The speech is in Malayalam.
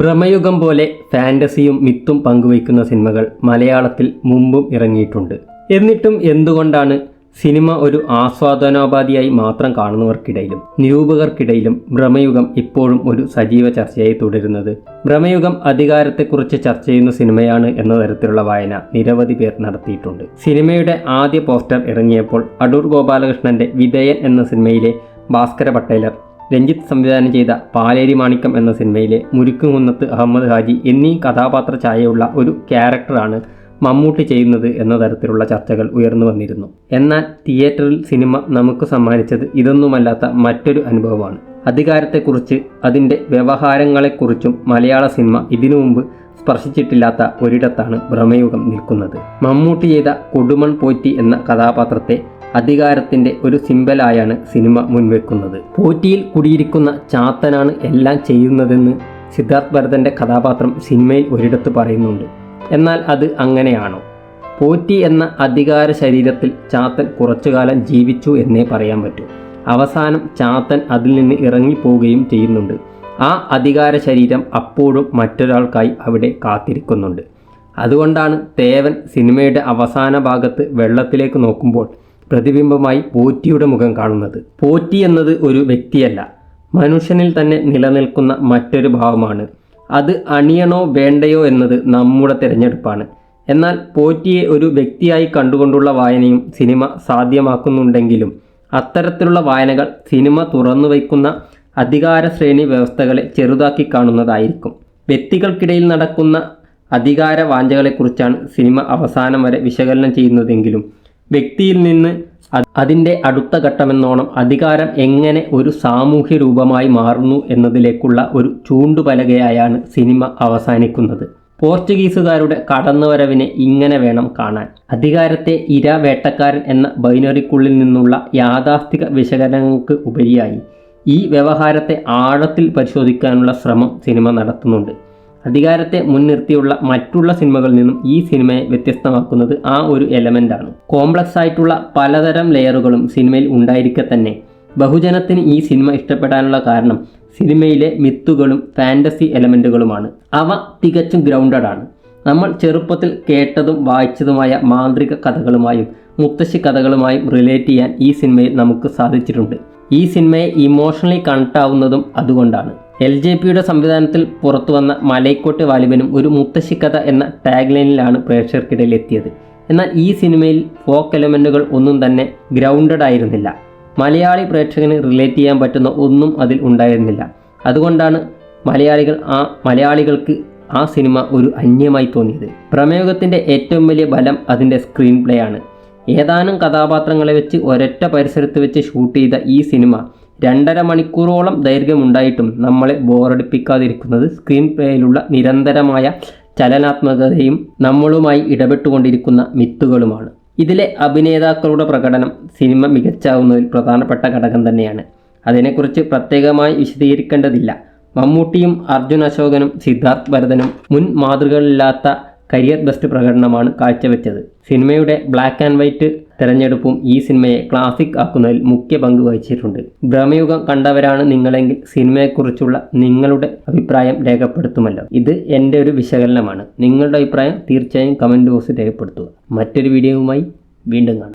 ഭ്രമയുഗം പോലെ ഫാന്റസിയും മിത്തും പങ്കുവയ്ക്കുന്ന സിനിമകൾ മലയാളത്തിൽ മുമ്പും ഇറങ്ങിയിട്ടുണ്ട്. എന്നിട്ടും എന്തുകൊണ്ടാണ് സിനിമ ഒരു ആസ്വാദനോപാധിയായി മാത്രം കാണുന്നവർക്കിടയിലും നിരൂപകർക്കിടയിലും ഭ്രമയുഗം ഇപ്പോഴും ഒരു സജീവ ചർച്ചയായി തുടരുന്നത്? ഭ്രമയുഗം അധികാരത്തെക്കുറിച്ച് ചർച്ച ചെയ്യുന്ന സിനിമയാണ് എന്ന തരത്തിലുള്ള വായന നിരവധി പേർ നടത്തിയിട്ടുണ്ട്. സിനിമയുടെ ആദ്യ പോസ്റ്റർ ഇറങ്ങിയപ്പോൾ അടൂർ ഗോപാലകൃഷ്ണന്റെ വിധേയൻ എന്ന സിനിമയിലെ ഭാസ്കര പട്ടേലർ രഞ്ജിത്ത് സംവിധാനം ചെയ്ത പാലേരി മാണിക്കം എന്ന സിനിമയിലെ മുരുക്കുകുന്നത്ത് അഹമ്മദ് ഹാജി എന്നീ കഥാപാത്ര ഛായയുള്ള ഒരു ക്യാരക്ടറാണ് മമ്മൂട്ടി ചെയ്യുന്നത് എന്ന തരത്തിലുള്ള ചർച്ചകൾ ഉയർന്നു വന്നിരുന്നു. എന്നാൽ തിയേറ്ററിൽ സിനിമ നമുക്ക് സമ്മാനിച്ചത് ഇതൊന്നുമല്ലാത്ത മറ്റൊരു അനുഭവമാണ്. അധികാരത്തെക്കുറിച്ച് അതിന്റെ വ്യവഹാരങ്ങളെക്കുറിച്ചും മലയാള സിനിമ ഇതിനു മുമ്പ് സ്പർശിച്ചിട്ടില്ലാത്ത ഒരിടത്താണ് ഭ്രമയുഗം നിൽക്കുന്നത്. മമ്മൂട്ടി ചെയ്ത കൊടുമൺ പോറ്റി എന്ന കഥാപാത്രത്തെ അധികാരത്തിന്റെ ഒരു സിമ്പലായാണ് സിനിമ മുൻവെക്കുന്നത്. പോറ്റിയിൽ കുടിയിരിക്കുന്ന ചാത്തനാണ് എല്ലാം ചെയ്യുന്നതെന്ന് സിദ്ധാർത്ഥ് ഭരതന്റെ കഥാപാത്രം സിനിമയിൽ ഒരിടത്ത് പറയുന്നുണ്ട്. എന്നാൽ അത് അങ്ങനെയാണോ? പോറ്റി എന്ന അധികാര ശരീരത്തിൽ ചാത്തൻ കുറച്ചുകാലം ജീവിച്ചു എന്നേ പറയാൻ പറ്റൂ. അവസാനം ചാത്തൻ അതിൽ നിന്ന് ഇറങ്ങിപ്പോവുകയും ചെയ്യുന്നുണ്ട്. ആ അധികാര ശരീരം അപ്പോഴും മറ്റൊരാൾക്കായി അവിടെ കാത്തിരിക്കുന്നുണ്ട്. അതുകൊണ്ടാണ് തേവൻ സിനിമയുടെ അവസാന ഭാഗത്ത് വെള്ളത്തിലേക്ക് നോക്കുമ്പോൾ പ്രതിബിംബമായി പോറ്റിയുടെ മുഖം കാണുന്നത്. പോറ്റി എന്നത് ഒരു വ്യക്തിയല്ല. മനുഷ്യനിൽ തന്നെ നിലനിൽക്കുന്ന മറ്റൊരു ഭാവമാണ്. അത് അണിയണോ വേണ്ടയോ എന്നത് നമ്മുടെ തിരഞ്ഞെടുപ്പാണ്. എന്നാൽ പോറ്റിയെ ഒരു വ്യക്തിയായി കണ്ടുകൊണ്ടുള്ള വായനയും സിനിമ സാധ്യമാക്കുന്നുണ്ടെങ്കിലും അത്തരത്തിലുള്ള വായനകൾ സിനിമ തുറന്നു വയ്ക്കുന്ന അധികാര ശ്രേണി വ്യവസ്ഥകളെ ചെറുതാക്കി കാണുന്നതായിരിക്കും. വ്യക്തികൾക്കിടയിൽ നടക്കുന്ന അധികാര വാഞ്ചകളെക്കുറിച്ചാണ് സിനിമ അവസാനം വരെ വിശകലനം ചെയ്യുന്നതെങ്കിലും വ്യക്തിയിൽ നിന്ന് അതിന്റെ അടുത്ത ഘട്ടമെന്നോണം അധികാരം എങ്ങനെ ഒരു സാമൂഹ്യ രൂപമായി മാറുന്നു എന്നതിലേക്കുള്ള ഒരു ചൂണ്ടുപലകയായാണ് സിനിമ അവസാനിക്കുന്നത്. പോർച്ചുഗീസുകാരുടെ കടന്നുവരവിനെ ഇങ്ങനെ വേണം കാണാൻ. അധികാരത്തെ ഇര വേട്ടക്കാരൻ എന്ന ബൈനറിക്കുള്ളിൽ നിന്നുള്ള യാഥാസ്ഥിക വിശകലനങ്ങൾക്ക് ഉപരിയായി ഈ വ്യവഹാരത്തെ ആഴത്തിൽ പരിശോധിക്കാനുള്ള ശ്രമം സിനിമ നടത്തുന്നുണ്ട്. അധികാരത്തെ മുൻനിർത്തിയുള്ള മറ്റുള്ള സിനിമകളിൽ നിന്നും ഈ സിനിമയെ വ്യത്യസ്തമാക്കുന്നത് ആ ഒരു എലമെന്റാണ് കോംപ്ലക്സ് ആയിട്ടുള്ള പലതരം ലെയറുകളും സിനിമയിൽ ഉണ്ടായിരിക്കെ തന്നെ. ബഹുജനത്തിന് ഈ സിനിമ ഇഷ്ടപ്പെടാനുള്ള കാരണം സിനിമയിലെ മിത്തുകളും ഫാന്റസി എലമെന്റുകളുമാണ് അവ തികച്ചും ഗ്രൗണ്ടഡ് ആണ്. നമ്മൾ ചെറുപ്പത്തിൽ കേട്ടതും വായിച്ചതുമായ മാന്ത്രിക കഥകളുമായും മുത്തശ്ശി കഥകളുമായും റിലേറ്റ് ചെയ്യാൻ ഈ സിനിമയിൽ നമുക്ക് സാധിച്ചിട്ടുണ്ട്. ഈ സിനിമയെ ഇമോഷണലി കണക്ട് ആവുന്നതും അതുകൊണ്ടാണ്. എൽ ജെ പിയുടെ സംവിധാനത്തിൽ പുറത്തു വന്ന മലൈക്കോട്ട് വാലിബനും ഒരു മുത്തശ്ശിക്കഥ എന്ന ടാഗ് ലൈനിലാണ് പ്രേക്ഷകർക്കിടയിൽ എത്തിയത്. എന്നാൽ ഈ സിനിമയിൽ ഫോക്ക് എലമെന്റുകൾ ഒന്നും തന്നെ ഗ്രൗണ്ടഡ് ആയിരുന്നില്ല. മലയാളി പ്രേക്ഷകന് റിലേറ്റ് ചെയ്യാൻ പറ്റുന്ന ഒന്നും അതിൽ ഉണ്ടായിരുന്നില്ല. അതുകൊണ്ടാണ് മലയാളികൾ ആ മലയാളികൾക്ക് ആ സിനിമ ഒരു അന്യമായി തോന്നിയത്. പ്രമേയത്തിന്റെ ഏറ്റവും വലിയ ബലം അതിന്റെ സ്ക്രീൻ പ്ലേ ആണ്. ഏതാനും കഥാപാത്രങ്ങളെ വെച്ച് ഒരൊറ്റ പരിസരത്ത് വെച്ച് ഷൂട്ട് ചെയ്ത ഈ സിനിമ രണ്ടര മണിക്കൂറോളം ദൈർഘ്യമുണ്ടായിട്ടും നമ്മളെ ബോറടിപ്പിക്കാതിരിക്കുന്നത് സ്ക്രീൻ പ്ലേയിലുള്ള നിരന്തരമായ ചലനാത്മകതയും നമ്മളുമായി ഇടപെട്ടുകൊണ്ടിരിക്കുന്ന മിത്തുകളുമാണ്. ഇതിലെ അഭിനേതാക്കളുടെ പ്രകടനം സിനിമ മികച്ചാവുന്നതിൽ പ്രധാനപ്പെട്ട ഘടകം തന്നെയാണ്. അതിനെക്കുറിച്ച് പ്രത്യേകമായി വിശദീകരിക്കേണ്ടതില്ല. മമ്മൂട്ടിയും അർജുൻ അശോകനും സിദ്ധാർത്ഥ് ഭരതനും മുൻ മാതൃകകളില്ലാത്ത കരിയർ ബെസ്റ്റ് പ്രകടനമാണ് കാഴ്ചവെച്ചത്. സിനിമയുടെ ബ്ലാക്ക് ആൻഡ് വൈറ്റ് തെരഞ്ഞെടുപ്പും ഈ സിനിമയെ ക്ലാസിക് ആക്കുന്നതിൽ മുഖ്യ പങ്ക് വഹിച്ചിട്ടുണ്ട്. ഭ്രമയുഗം കണ്ടവരാണ് നിങ്ങളെങ്കിൽ സിനിമയെക്കുറിച്ചുള്ള നിങ്ങളുടെ അഭിപ്രായം രേഖപ്പെടുത്തുമല്ലോ. ഇത് എന്റെ ഒരു വിശകലനമാണ്. നിങ്ങളുടെ അഭിപ്രായം തീർച്ചയായും കമന്റ് ബോക്സിൽ രേഖപ്പെടുത്തുക. മറ്റൊരു വീഡിയോയുമായി വീണ്ടും കാണാം.